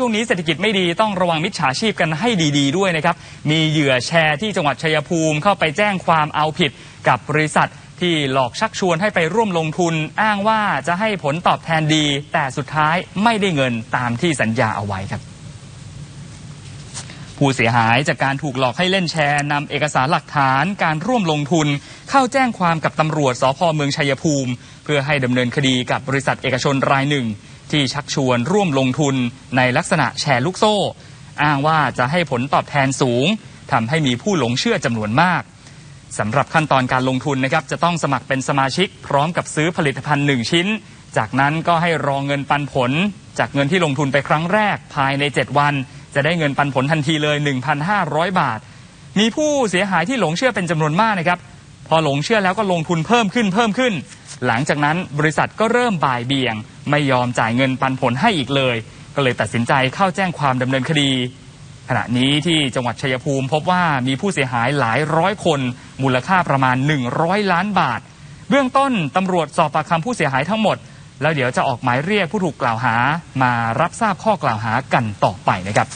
ช่วงนี้เศรษฐกิจไม่ดีต้องระวังมิจฉาชีพกันให้ดี ๆ ด้วยนะครับ มีเหยื่อแชร์ที่จังหวัดชัยภูมิเข้าไปแจ้งความเอาผิดกับบริษัทที่หลอกชักชวนให้ไปร่วมลงทุน อ้างว่าจะให้ผลตอบแทนดี แต่สุดท้ายไม่ได้เงินตามที่สัญญาเอาไว้ครับ ผู้เสียหายจากการถูกหลอกให้เล่นแชร์นำเอกสารหลักฐานการร่วมลงทุน เข้าแจ้งความกับตำรวจสพเมืองชัยภูมิ เพื่อให้ดำเนินคดีกับบริษัทเอกชนรายหนึ่ง ที่ชักชวนร่วมลงทุนในลักษณะแชร์ลูกโซ่ อ้างว่าจะให้ผลตอบแทนสูงทำให้มีผู้หลงเชื่อจำนวนมากสำหรับขั้นตอนการลงทุนนะครับจะต้องสมัครเป็นสมาชิก พร้อมกับซื้อผลิตภัณฑ์หนึ่งชิ้น จากนั้นก็ให้รอเงินปันผล จากเงินที่ลงทุนไปครั้งแรกภายใน 7 วัน จะได้เงินปันผลทันทีเลย 1,500 บาท มีผู้เสียหายที่หลงเชื่อเป็นจำนวนมากนะครับ พอหลงเชื่อแล้วก็ลงทุนเพิ่มขึ้นเพิ่มขึ้น หลังจากนั้นบริษัทก็เริ่มบ่ายเบี่ยง ไม่ยอมจ่ายเงินปันผลให้อีกเลย ก็เลยตัดสินใจเข้าแจ้งความดำเนินคดี ขณะนี้ที่จังหวัดชัยภูมิพบว่ามีผู้เสียหายหลายร้อยคน มูลค่าประมาณ 100 ล้านบาท เบื้องต้นตำรวจสอบปากคำผู้เสียหายทั้งหมด แล้วเดี๋ยวจะออกหมายเรียกผู้ถูกกล่าวหา มารับทราบข้อกล่าวหากันต่อไปนะครับ